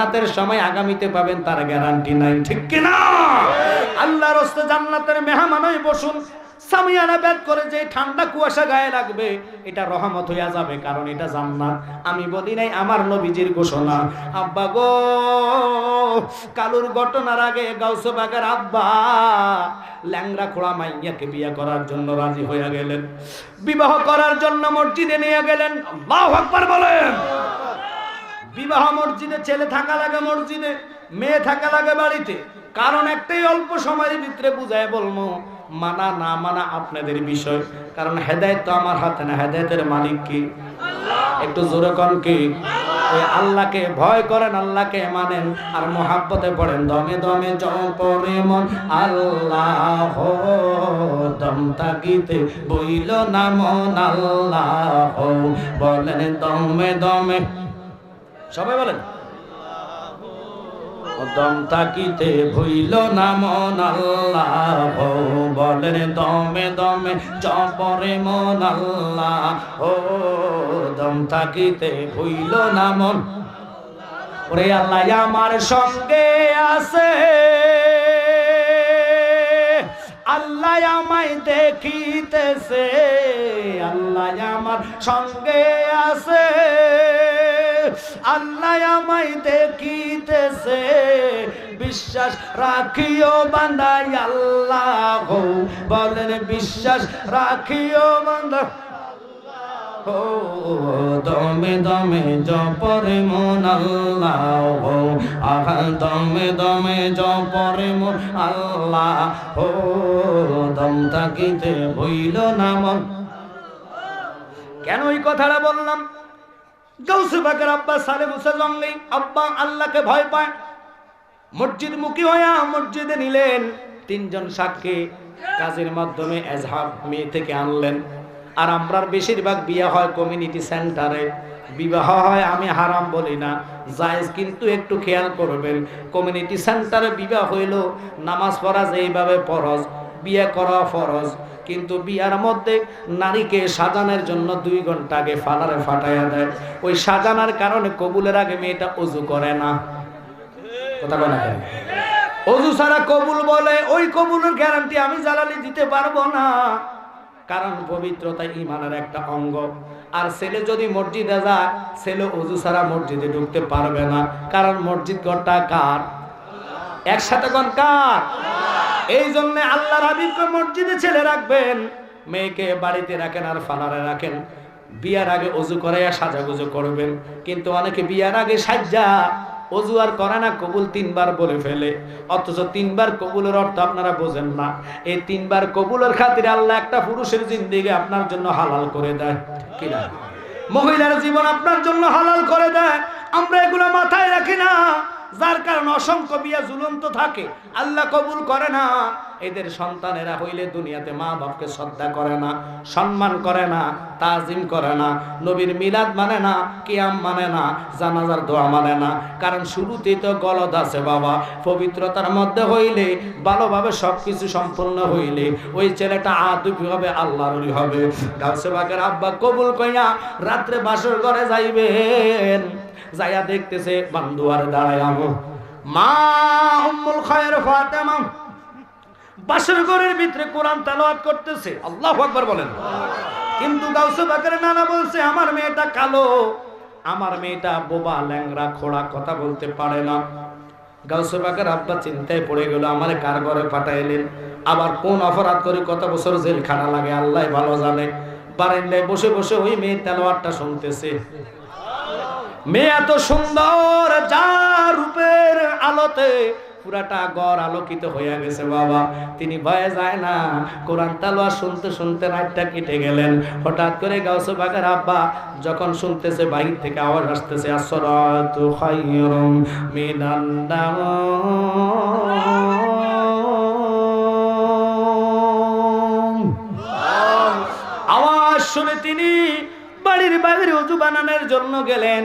জান্নাতের সময় আগামীতে পাবেন তার গ্যারান্টি নাই। ঠিক কিনা? আল্লাহর হস্তে জান্নাতের মেহমানই বসুন। সামিয়ানা করে যে ঠান্ডা কুয়াশা গায়ে লাগবে এটা রহমত হইয়া যাবে কারণ এটা জান্নাত। আমি বলি নাই আমার নবীজির ঘোষণা। আব্বা গো কালুর ঘটনার আগে গাউসবাগের আব্বা ল্যাংরা খোড়া মাইয়াকে বিয়ে করার জন্য রাজি হইয়া গেলেন। বিবাহ করার জন্য মসজিদে নিয়ে গেলেন। আল্লাহু আকবার বলেন। বিবাহ মসজিদে, ছেলে থাকা লাগে মসজিদে, মেয়ে থাকা লাগে বাড়িতে। কারণ একটাই অল্প সময়ের ভিতরে বুঝায় বলব, মানা না মানা আপনাদের বিষয়। কারণ হেদায়ত তো আমার হাতে না, হেদায়তের মালিক কি? একটু জোরে কন কি? আল্লাহকে ভয় করেন, আল্লাহকে মানেন, আর মোহাব্বতে পড়েন, দমে দমে জপরে মন। আল্লাহ দম তাকিতে বইল না মন, আল্লাহ বলেন দমে দমে সবাই বলেন। দম তাকিতে ভুইল না মন আল্লাহ, বলেন দমে দমে জপরে মন আল্লাহ, ও দম তাকিতে ভুইল না মন। ওরে আল্লাহ, আমার সঙ্গে আছে। আল্লাহ আমায় দেখিতেছে। আল্লাহ আমার সঙ্গে আছে। আল্লাহ আমায় দেখিতেছে। বিশ্বাস রাখিও বান্দাই, আল্লাহ। বলেন, বিশ্বাস রাখিও বান্দা। দমে দমে জপরে মন, আল্লাহ। আহা, দমে দমে জপরে মন, আল্লাহ। ও দম থাকিতে হইল না মন। কেন ওই কথাটা বললাম? মসজিদ মুখী মসজিদে নিলেন, তিনজন সাক্ষী কাজের মাধ্যমে থেকে আনলেন। আর বেশিরভাগ বিয়ে হয় কমিউনিটি সেন্টারে। বিবাহ হয় আমি হারাম বলি না, জায়েজ কিন্তু একটু খেয়াল করবেন। কমিউনিটি সেন্টারে বিবাহ হইল, নামাজ পড়া যেইভাবে ফরজ, বিয়ে করা ফরজ। কিন্তু বিয়ার মধ্যে নারীকে সাজানোর জন্য দুই ঘণ্টা আগে ফালারে ফাটাইয়া দেয়। ওই সাজানোর কারণে কবুলের আগে মেয়েটা অজু করে না। কথা বলা কেন? অজু ছাড়া কবুল বলে, ওই কবুলের গ্যারান্টি আমি জ্বালানি দিতে পারব না। কারণ পবিত্রতা ইমানের একটা অঙ্গ। আর ছেলে যদি মসজিদে যায়, ছেলে অজু ছাড়া মসজিদে ঢুকতে পারবে না। কারণ মসজিদ ঘরটা কার? একসাথে কোন কার? এই জন্য আল্লাহ হাবিবকে মসজিদে ছেলে রাখবেন, মেয়েকে বাড়িতে রাখেন আর ফালারে রাখেন। বিয়ার আগে অজু করাইয়া সাজাগুজু করবেন। কিন্তু অনেকে বিয়ার আগে সাজ্জা, অজু আর করে না, কবুল তিনবার বলে ফেলে। অথচ তিনবার কবুলের অর্থ আপনারা বোঝেন না। এই তিনবার কবুলের খাতিরে আল্লাহ একটা পুরুষের জিন্দিগি আপনার জন্য হালাল করে দেয়। কিনা মহিলার জীবন আপনার জন্য হালাল করে দেয়। আমরা এগুলো মাথায় রাখি না। যার কারণে অসংখ্য বিয়া ঝুলন্ত থাকে। আল্লাহ কবুল করে না। এদের সন্তানেরা হইলে দুনিয়াতে মা বাপকে শ্রদ্ধা করে না, সম্মান করে না, তাজিম করে না, নবীর মিলাদ মানে না, কিয়াম মানে না, জানাজার দোয়া মানে না। কারণ শুরুতেই তো গলদ আছে বাবা। পবিত্রতার মধ্যে হইলে, ভালোভাবে সব কিছু সম্পূর্ণ হইলে, ওই ছেলেটা আদবি হবে, আল্লাহরই হবে। গাছে বাগের আব্বা কবুল কইয়া রাত্রে বাসর ঘরে যাইবেন। যাইয়া দেখতেছে বান্দুয়ার দাঁড়ায় খায়ের ফাতেমা বাসর ঘরের ভিতরে কোরআন করতেছে। আল্লাহু বলেন। কিন্তু গাউসে বাকের নানা বলছে, আমার মেয়েটা কালো, আমার মেয়েটা বোবা ল্যাংরা খোড়া, কথা বলতে পারে না। গাউসে বাকের আব্বা চিন্তায় পড়ে গেল, আমার কার ঘরে পাঠাইলেন? আবার কোন অপরাধ করে কত বছর জেল খানা লাগে? আল্লাহ ভালো জানে। বারান্দায় বসে বসে ওই মেয়ে তেলোয়ারটা শুনতেছে। মেয়ে এত সুন্দর, যা রূপের আলোতে পুরাটা গড় আলোকিত হয়ে গেছে বাবা। তিনি ভয়ে যায় না। কোরআন তালোয়া শুনতে শুনতে রাতটা কেটে গেলেন। হঠাৎ করে গাউসে বাগার আব্বা যখন শুনতেছে, বাহির থেকে আওয়াজ আসতেছে আসরাতু খায়রুম মিনান আওয়াজ শুনে তিনি বাড়ির বাইরে অজু বানানোর জন্য গেলেন।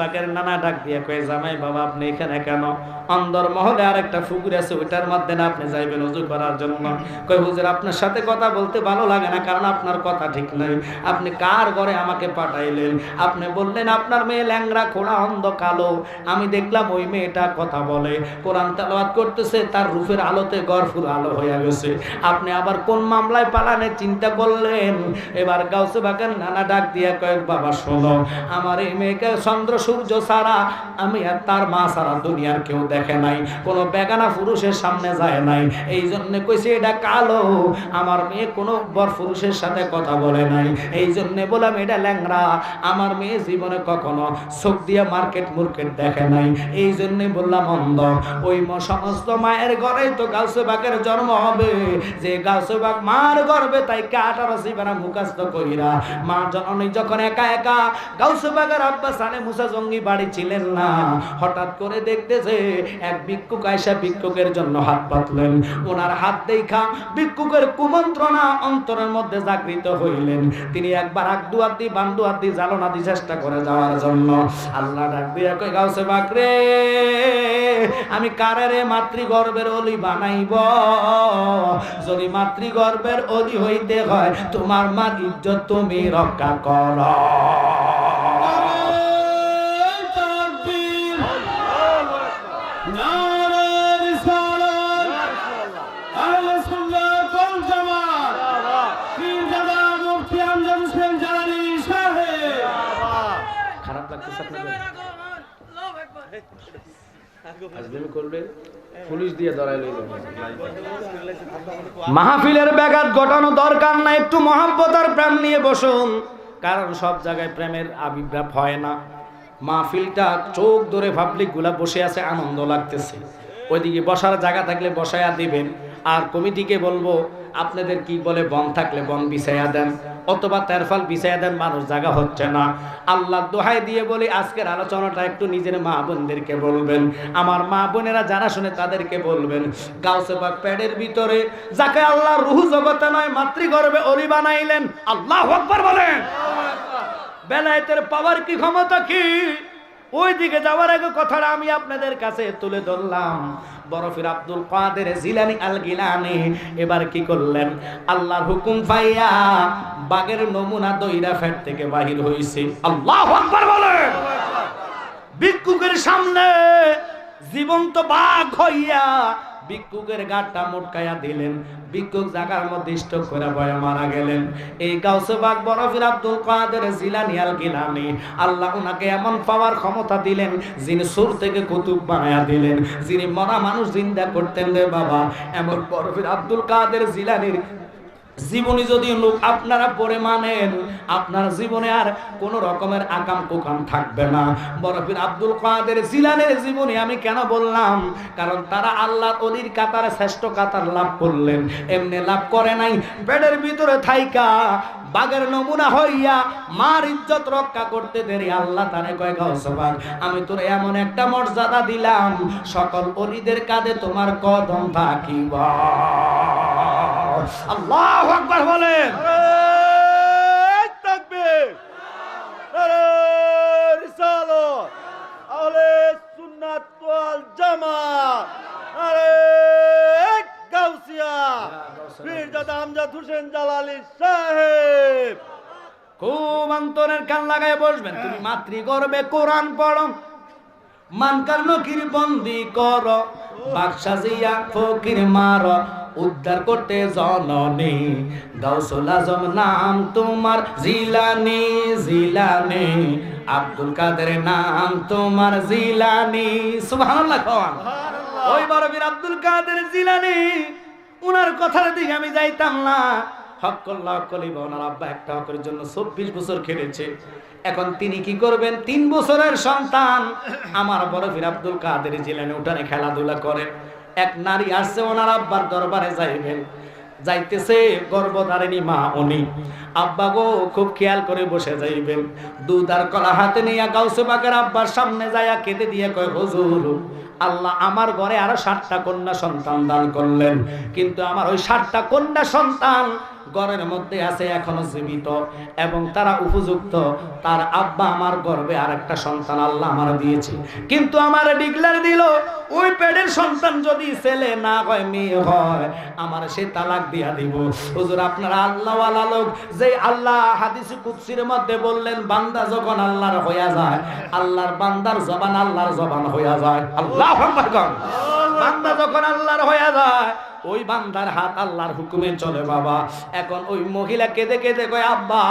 বাকের নানা ডাক দিয়ে কয়ে, জামাই বাবা, আপনি এখানে কেন? অন্দর মহলে আরেকটা ফুকুর আছে, ওইটার আপনি যাইবেন উজু করার জন্য। কই হুজুর, আপনার সাথে কথা বলতে ভালো লাগে না, কারণ আপনার কথা ঠিক আপনি কার ঘরে আমাকে পাঠাইলেন? আপনি বললেন, আপনার মেয়ে ল্যাংরা খোড়া, অন্ধ, কালো। আমি দেখলাম ওই মেয়েটা কথা বলে। কোরআন তেলাওয়াত করতেছে, তার রূপের আলোতে গড়ফুর আলো হয়ে গেছে। আপনি আবার কোন মামলায় পালানে চিন্তা করলেন? এবার গাউসে বাগান নানা ডাক দিয়ে কয়েক বাবা, শোনো, আমার এই মেয়েকে চন্দ্র, সূর্য ছাড়া আমি আর তার মা ছাড়া দুনিয়ার কেউ দেখে নাই। কোনো বেগানা পুরুষের সামনে যায় নাই। এই জন্য কইছে, এটা কালো। আমার মেয়ে কোনো বর পুরুষের সাথে কথা বলে নাই। এই জন্য বললাম, এটা ল্যাংরা আমার মেয়ে জীবনে কখনো চোখ দিয়ে মার্কেট মুর্কেট দেখে নাই। এই জন্য বললাম, অন্ধ। ওই সমস্ত মায়ের ঘরেই তো গাউসে বাগের জন্ম হবে। যে গাউসে বাগ মার গর্বে, তাই কাটার সিবানা মুখাস্ত কইরা। মা জননী যখন একা একা গাউসে বাগের আব্বা সানে মুসা জঙ্গি বাড়ি ছিলেন না। হঠাৎ করে দেখতেছে এক ভিক্ষুক আয়সা ভিক্ষুকের জন্য হাত পাতলেন। ওনার হাত দেখা ভিক্ষুকের কুমন্ত্রণা অন্তরের মধ্যে জাগৃত হইলেন। তিনি একবার আগ দি বান দুয়ার দি জ্বালনা দি চেষ্টা করে যাওয়ার জন্য আল্লাহ ডাক দিয়া কই গাউসে বাকরে, আমি কারারে মাতৃগর্ভের অলি বানাইব? যদি মাতৃ মাতৃগর্ভের অলি হইতে হয়, তোমার মার ইজ্জত তুমি রক্ষা কর। লাগতেছে আপনাদের। আজলামি পুলিশ দিয়ে ধরাই লইবে মাহফিলের ব্যাঘাত ঘটানো দরকার না একটু মহাব্বত আর প্রেম নিয়ে বসুন কারণ সব জায়গায় প্রেমের আবির্ভাব হয় না। মাহফিলটা চোখ ধরে পাবলিকগুলা বসে আছে আনন্দ লাগতেছে। ওইদিকে বসার জায়গা থাকলে বসায়া দিবেন। আর কমিটিকে বলব আপনাদের কি বলে বন থাকলে বন বিছাইয়া দেন? অথবা তেরফাল বিছাইয়া দেন, মানুষ জায়গা হচ্ছে না। আল্লাহ দোহাই দিয়ে বলি, আজকের আলোচনাটা একটু নিজের মা বোনদেরকে বলবেন। আমার মা বোনেরা যারা শুনে তাদেরকে বলবেন, গাউসেবাগ প্যাডের ভিতরে, যাকে আল্লাহ রুহু জগতে নয়, মাতৃগর্ভে অলি বানাইলেন, আল্লাহ আকবার বলেন। বেলায়েতের পাওয়ার কি ক্ষমতা কি? ওই দিকে যাওয়ার আগে কথাটা আমি আপনাদের কাছে তুলে ধরলাম। বরফির আব্দুল কাদের জিলানি আল গিলানি এবার কি করলেন? আল্লাহর হুকুম পাইয়া বাগের নমুনা দইরা ফেট থেকে বাহির হইছে। আল্লাহ আকবার বলেন। ভিক্ষুকের সামনে জীবন্ত বাঘ হইয়া ভিক্ষুকের গাটটা মোটকাইয়া দিলেন। ভিক্ষুক জাগার মধ্যে স্টক করে বয়ে মারা গেলেন। এই গাউসবাগ বরফির আব্দুল কাদের জিলানি আল গিলানি, আল্লাহ ওনাকে এমন পাওয়ার ক্ষমতা দিলেন, যিনি সুর থেকে কুতুব বানায়া দিলেন, যিনি মরা মানুষ জিন্দা করতেন রে বাবা। এমন বরফির আব্দুল কাদের জিলানির জীবনী যদি লোক আপনারা পরে মানেন, আপনার জীবনে আর কোন রকমের আকাম কোকাম থাকবে না। বরফির আব্দুল কাদের জিলানের জীবনী আমি কেন বললাম? কারণ তারা আল্লাহ অলির কাতার শ্রেষ্ঠ কাতার লাভ করলেন। এমনি লাভ করে নাই পেটের ভিতরে থাইকা বাগের নমুনা হইয়া মার ইজ্জত রক্ষা করতে দেরি। আল্লাহ তারে কয় গাউসবাগ আমি তোর এমন একটা মর্যাদা দিলাম, সকল অলিদের কাঁধে তোমার কদম থাকিবা। আল্লাহ আকবার বলেন। খুব অন্তরের কান লাগায় বসবেন। তুমি মাতৃগর্ভে কোরআন পড়ো। মানকার নকির বন্দি কর। বাদশা জিয়া ফকির মার। উদ্ধার করতে জননী গাউসুল আজম নাম তোমার জিলানি জিলানি। আব্দুল কাদের নাম তোমার জিলানি। সুবহানাল্লাহ কওয়ান। ওই বড় বীর আব্দুল কাদের জিলানি। উনার কথার দিকে আমি যাইতাম না। হকল্লাহ কলিব, ওনার আব্বা একটা হকের জন্য চব্বিশ বছর খেলেছে এখন তিনি কি করবেন? তিন বছরের সন্তান। আমার বড় বীর আব্দুল কাদের জিলানি উঠানে খেলাধুলা করে। এক নারী আসছে ওনার আব্বার দরবারে যাইবেন। যাইতেছে গর্ভধারিণী মা উনি। আব্বা গো, খুব খেয়াল করে বসে যাইবেন। দুধ আর কলা হাতে নিয়ে গাউসে বাগের আব্বার সামনে যাইয়া কেঁদে দিয়ে কয়, হুজুর আল্লাহ আমার ঘরে আরও ষাটটা কন্যা সন্তান দান করলেন। কিন্তু আমার ওই ষাটটা কন্যা সন্তান ঘরের মধ্যে আছে, এখনও জীবিত। এবং তারা উপযুক্ত। তার আব্বা আমার গর্বে আর একটা সন্তান আল্লাহ আমার দিয়েছে। কিন্তু আমার ডিগলার দিল, ওই পেটের সন্তান যদি ছেলে না হয়, মেয়ে হয়, আমার সে তালাক দিয়া দিব। হুজুর, আপনারা আল্লাহওয়ালা লোক যে আল্লাহ হাদিস কুৎসির মধ্যে বললেন, বান্দা যখন আল্লাহর হইয়া যায়, আল্লাহর বান্দার জবান আল্লাহর জবান হইয়া যায়। আল্লাহ বান্দা যখন আল্লাহর হইয়া যায় ওই বান্দার হাত আল্লাহর হুকুমে চলে, বাবা। এখন ওই মহিলা কেঁদে কেঁদে কয়, আব্বা,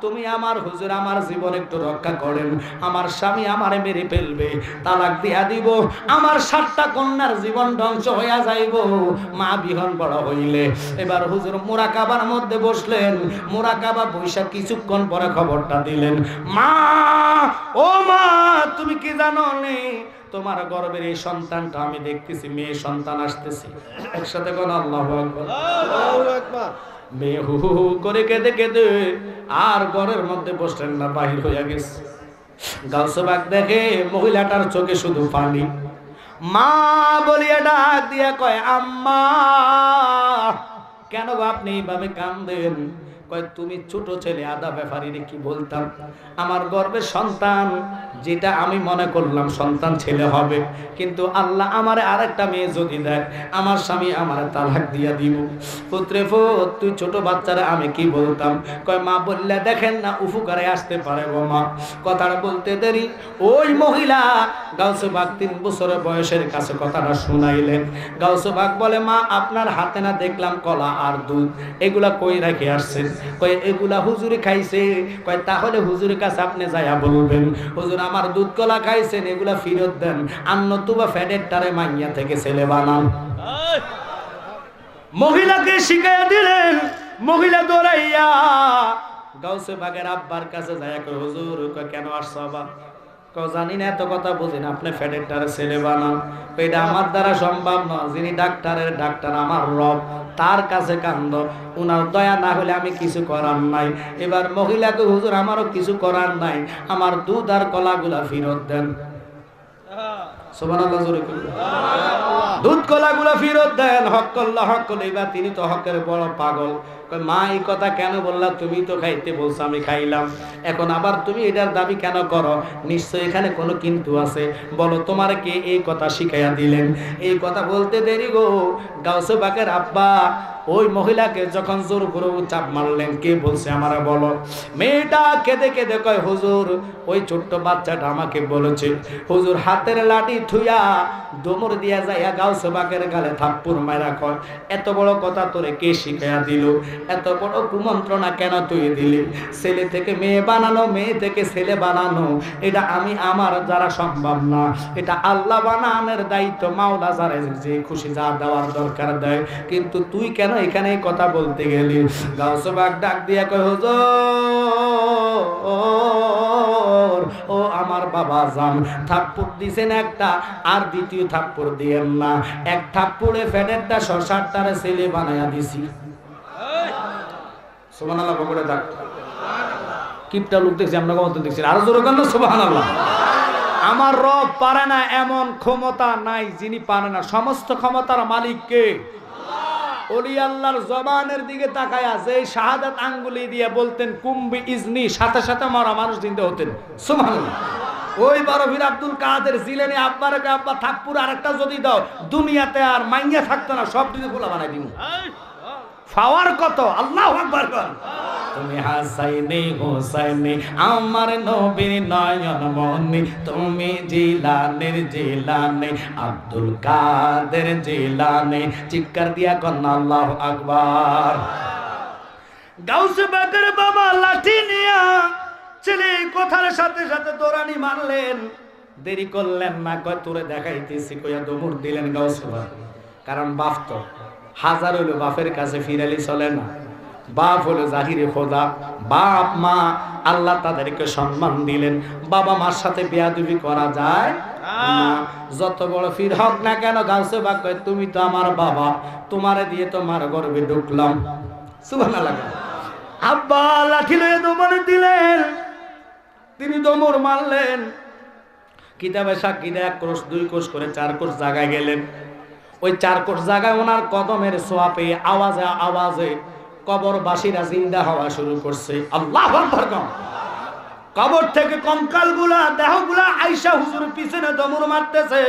তুমি আমার হুজুর, আমার জীবন একটু রক্ষা করেন। আমার স্বামী আমারে মেরে ফেলবে, তালাক দিয়া দিব। আমার সাতটা কন্যার জীবন ধ্বংস হইয়া যাইব। মা বিহন বড় হইলে। এবার হুজুর মোরাকাবার মধ্যে বসলেন। মোরাকাবা বৈশাখ কিছুক্ষণ পরে খবরটা দিলেন, মা, ও মা, তুমি কি জানো নে? তোমার গর্বের এই সন্তানটা আমি দেখতেছি মেয়ে সন্তান আসতেছি। একসাথে কোন আল্লাহ মেয়ে হু হু হু করে কেঁদে কেঁদে আর ঘরের মধ্যে বসলেন না বাহির হইয়া গেছে। গাউসবাগ দেখে মহিলাটার চোখে শুধু পানি। মা বলিয়া ডাক দিয়া কয় আম্মা কেন আপনি এইভাবে কান্দেন? কয়, তুমি ছোট ছেলে, আদা ব্যাপারীরে কি বলতাম? আমার গর্বের সন্তান, যেটা আমি মনে করলাম সন্তান ছেলে হবে। কিন্তু আল্লাহ আমারে আরেকটা মেয়ে যদি দেয়, আমার স্বামী আমার তালাক দিয়া দিব। পুত্রে ফুত তুই ছোট বাচ্চারা আমি কি বলতাম? কয়, মা বললে দেখেন না উপকারে আসতে পারে গো মা। কথাটা বলতে দেরি। ওই মহিলা গাউসবাগ তিন বছরের বয়সের কাছে কথাটা শুনাইলেন। গাউসবাগ বলে, মা, আপনার হাতে না দেখলাম কলা আর দুধ। এগুলা কই রেখে আসছেন? কয় এগুলা হুজুরে খাইছে। কয় তাহলে হুজুরের কাছে আপনি যাইয়া বলবেন। হুজুর আমার দুধ কলা খাইছেন এগুলা ফিরত দেন। আন্ন নতুবা ফ্যাটের টারে মাইয়া থেকে ছেলে বানান। মহিলাকে শিখাইয়া দিলেন মহিলা দৌড়াইয়া। গাউসে বাগের আব্বার কাছে যায় কয় হুজুর কেন আসছো আবার? জানি না, এত কথা বুঝি না, আপনি ফ্যাটেরটারে ছেলে বানান। এটা আমার দ্বারা সম্ভব নয়, যিনি ডাক্তারের ডাক্তার, আমার রব, তার কাছে কান্দ। উনার দয়া না হলে আমি কিছু করার নাই। এবার মহিলাকে, হুজুর, আমারও কিছু করার নাই। আমার দুধ আর কলাগুলা ফেরত দেন। সোমান কইলো। দুধ কলাগুলো ফেরত দেন। হক করল্লা হক করলে। এবার তিনি তো হকের বড় পাগল। মা, এই কথা কেন বললা? তুমি তো খাইতে বলছো, আমি খাইলাম। এখন আবার তুমি এটার দাবি কেন করো? নিশ্চয় এখানে কোনো কিন্তু আছে। বলো, তোমার কে এই কথা শিখাইয়া দিলেন? এই কথা বলতে দেরি গো। গাউসে বাকের আব্বা ওই মহিলাকে যখন জোর করে চাপ মারলেন, কে বলছে আমারা বলো? মেয়েটা কেঁদে কেঁদে কয়, হুজুর, ওই ছোট্ট বাচ্চাটা আমাকে বলেছে, হুজুর, হাতের লাঠি থুইয়া দোমর দিয়া যাইয়া গাও সেবাকের গালে থাপ্পুর মারা কয় এত বড় কথা তোরে কে শিখাইয়া দিল? এত বড় কুমন্ত্রণা কেন তুই দিলি? ছেলে থেকে মেয়ে বানানো, মেয়ে থেকে ছেলে বানানো, এটা আমি, আমার দ্বারা সম্ভব না। এটা আল্লাহ বানানের দায়িত্ব, মাওলা যারে যে খুশি যা দেওয়ার দরকার দেয়। কিন্তু তুই কেন এখানে কথা বলতে গেলি গাউসবাগ ডাক দিয়া কয়, হুজুর, ও আমার বাবা জান, থাপ্পড় দিছেন একটা, আর দ্বিতীয় থাপ্পড় দিয়েন না। এক থাপ্পড়ে ফ্যানেরটা শশারটারে ছেলে বানায়া দিছি। সুবহানাল্লাহ বলে ডাক। কিপটা লোক দেখছি, আমরা কত দেখছি। আরও জোরে কেন সুবহানাল্লাহ। আমার রব পারে না এমন ক্ষমতা নাই যিনি পারে না। সমস্ত ক্ষমতার মালিক কে? অলি আল্লাহর জবানের দিকে তাকায় আছে এই শাহাদাত আঙ্গুলি দিয়ে বলতেন, কুম্বি ইজনি সাথে সাথে মরা মানুষ জিন্দে হতেন। সুমান ওই বরফির আব্দুল কাদের জিলেনি আব্বার আব্বা থাকপুর আরেকটা যদি দাও, দুনিয়াতে আর মাইয়া থাকতো না, সব দিকে খোলা বানাই দিব পাওয়ার কত? আল্লাহ আকবার কর তুমি হাসাইনি হোসাইনি আমার নবীর নয়ন মনি। তুমি জিলানের জিলানে আব্দুল কাদের জিলানে। চিৎকার দিয়া কন্যা আল্লাহ আকবার। গাউসে বাকের বাবা লাঠি নিয়া ছেলে কথার সাথে সাথে দৌড়ানি মারলেন। দেরি করলেন না কয় তোরে দেখাইতেছি কইয়া দমুর দিলেন গাউসে কারণ বাপ তো। হাজার হইল বাপের কাছে ফিরালি চলে না। বাপ হলো জাহিরে খোদা। বাপ, মা আল্লাহ তাদেরকে সম্মান দিলেন। বাবা মার সাথে বেয়াদুবি করা যায় যত বড় ফির হক না কেন, গাউসে বাক তুমি তো আমার বাবা। তোমারে দিয়ে তোমার গর্বে ঢুকলাম। সুবহানাল্লাহ। আব্বা লাঠি লয়ে দমনে দিলেন। তিনি দমর মারলেন। কিতাবে সাক্ষীরা এক কোষ দুই কোষ করে চার কোষ জায়গায় গেলেন। ওই চার কোষ জায়গায় ওনার কদমের সোয়াপে আওয়াজে আওয়াজে কবরবাসীরা জিন্দা হওয়া শুরু করছে। আল্লাহ কবর থেকে কঙ্কালগুলা দেহগুলা আইসা হুজুর পিছনে দমন মারতেছে।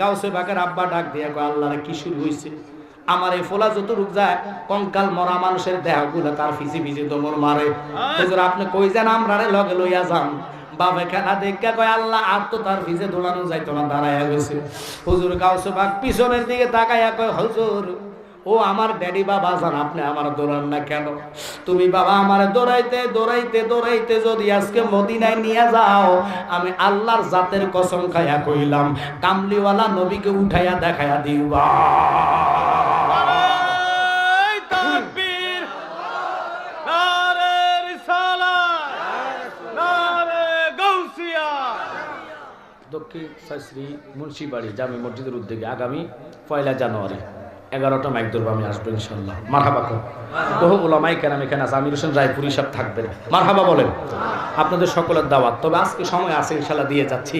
গাউসে বাকের আব্বা ডাক দিয়া কয় আল্লাহরে কি শুরু হইছে? আমার এই ফোলা যত রূপ যায় কঙ্কাল মরা মানুষের দেহগুলা তার ফিজি ফিসি দমন মারে। হুজুর আপনি কই যান আমরা লগে লইয়া যান? বাবে খেলা দেখা কয়, আল্লাহ, আর তো তার ফিসে দোলানো যাইতো না দাঁড়াইয়া গেছে। হুজুর গাউসে বাক পিছনের দিকে তাকাইয়া কয়, হুজুর, ও আমার ড্যাডি বাবা, জান আপনি আমার দৌড়ান না কেন? তুমি বাবা আমার দৌড়াইতে দৌড়াইতে দৌড়াইতে যদি আজকে মদিনায় নিয়ে যাও, আমি আল্লাহর জাতের কসম খাইয়া কইলাম, কামলিওয়ালা নবীকে উঠাইয়া দেখাইয়া দিবা। দক্ষিণ শ্রী মুন্সিবাড়ি জামি মসজিদের উদ্যোগে আগামী পয়লা জানুয়ারি এগারোটা মাইক ধরবো, আমি আসব ইনশাল্লাহ মারহাবা কর বহু ওলামাই কেন এখানে আছে, আমির হোসেন রায়পুরি সব থাকবেন। মারহাবা বলেন, আপনাদের সকলের দাওয়াত। তবে আজকে সময় আছে ইনশাল্লাহ দিয়ে যাচ্ছি।